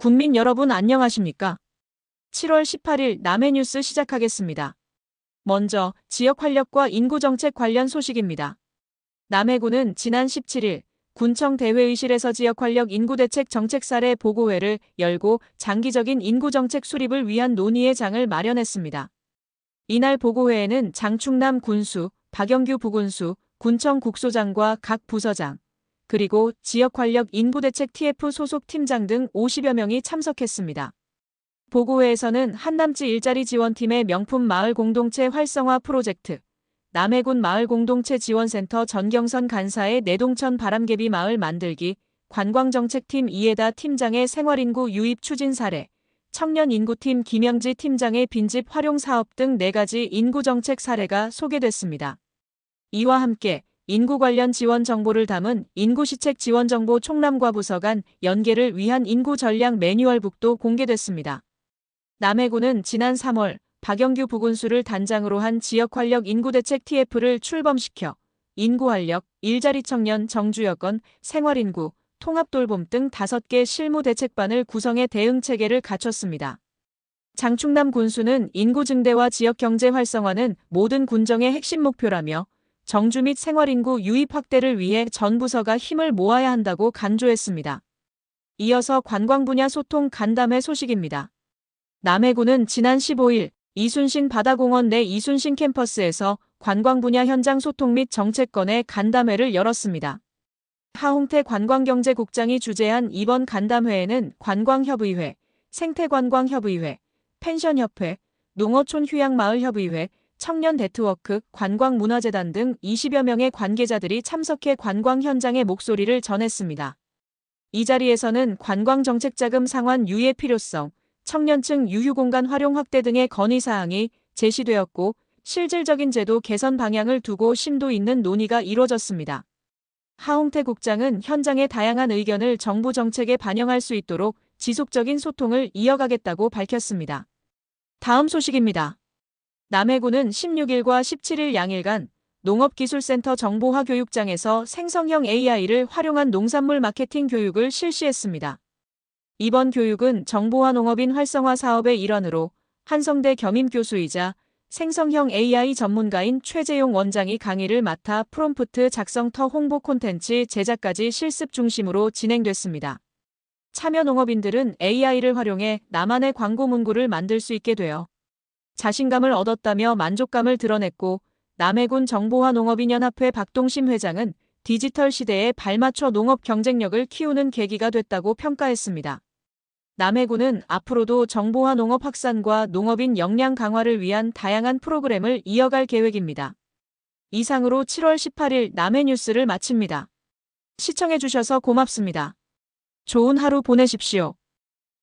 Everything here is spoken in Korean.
국민 여러분 안녕하십니까? 7월 18일 남해 뉴스 시작하겠습니다. 먼저 지역 활력과 인구 정책 관련 소식입니다. 남해군은 지난 17일 군청 대회의실에서 지역 활력 인구 대책 정책 사례 보고회를 열고 장기적인 인구 정책 수립을 위한 논의의 장을 마련했습니다. 이날 보고회에는 장충남 군수, 박영규 부군수, 군청 국소장과 각 부서장, 그리고 지역 활력 인구 대책 TF 소속 팀장 등 50여 명이 참석했습니다. 보고회에서는 한남지 일자리 지원팀의 명품 마을 공동체 활성화 프로젝트, 남해군 마을 공동체 지원센터 전경선 간사의 내동천 바람개비 마을 만들기, 관광정책팀 이해다 팀장의 생활인구 유입 추진 사례, 청년인구팀 김영지 팀장의 빈집 활용 사업 등 4가지 인구정책 사례가 소개됐습니다. 이와 함께 인구 관련 지원 정보를 담은 인구시책 지원정보 총람과 부서 간 연계를 위한 인구 전략 매뉴얼북도 공개됐습니다. 남해군은 지난 3월 박영규 부군수를 단장으로 한 지역활력 인구대책 TF를 출범시켜 인구활력, 일자리 청년 정주여건, 생활인구, 통합돌봄 등 5개 실무 대책반을 구성해 대응 체계를 갖췄습니다. 장충남 군수는 인구 증대와 지역 경제 활성화는 모든 군정의 핵심 목표라며 정주 및 생활인구 유입 확대를 위해 전 부서가 힘을 모아야 한다고 간조했습니다. 이어서 관광 분야 소통 간담회 소식입니다. 남해군은 지난 15일 이순신 바다공원 내 이순신 캠퍼스에서 관광 분야 현장 소통 및 정책권의 간담회를 열었습니다. 하홍태 관광경제국장이 주재한 이번 간담회에는 관광협의회, 생태관광협의회, 펜션협회, 농어촌 휴양마을협의회, 청년 네트워크, 관광문화재단 등 20여 명의 관계자들이 참석해 관광 현장의 목소리를 전했습니다. 이 자리에서는 관광정책자금 상환 유예 필요성, 청년층 유휴공간 활용 확대 등의 건의사항이 제시되었고 실질적인 제도 개선 방향을 두고 심도 있는 논의가 이뤄졌습니다. 하홍태 국장은 현장의 다양한 의견을 정부 정책에 반영할 수 있도록 지속적인 소통을 이어가겠다고 밝혔습니다. 다음 소식입니다. 남해군은 16일과 17일 양일간 농업기술센터 정보화 교육장에서 생성형 AI를 활용한 농산물 마케팅 교육을 실시했습니다. 이번 교육은 정보화 농업인 활성화 사업의 일환으로 한성대 겸임 교수이자 생성형 AI 전문가인 최재용 원장이 강의를 맡아 프롬프트 작성터 홍보 콘텐츠 제작까지 실습 중심으로 진행됐습니다. 참여 농업인들은 AI를 활용해 나만의 광고 문구를 만들 수 있게 되어 자신감을 얻었다며 만족감을 드러냈고 남해군 정보화 농업인연합회 박동심 회장은 디지털 시대에 발맞춰 농업 경쟁력을 키우는 계기가 됐다고 평가했습니다. 남해군은 앞으로도 정보화 농업 확산과 농업인 역량 강화를 위한 다양한 프로그램을 이어갈 계획입니다. 이상으로 7월 18일 남해 뉴스를 마칩니다. 시청해주셔서 고맙습니다. 좋은 하루 보내십시오.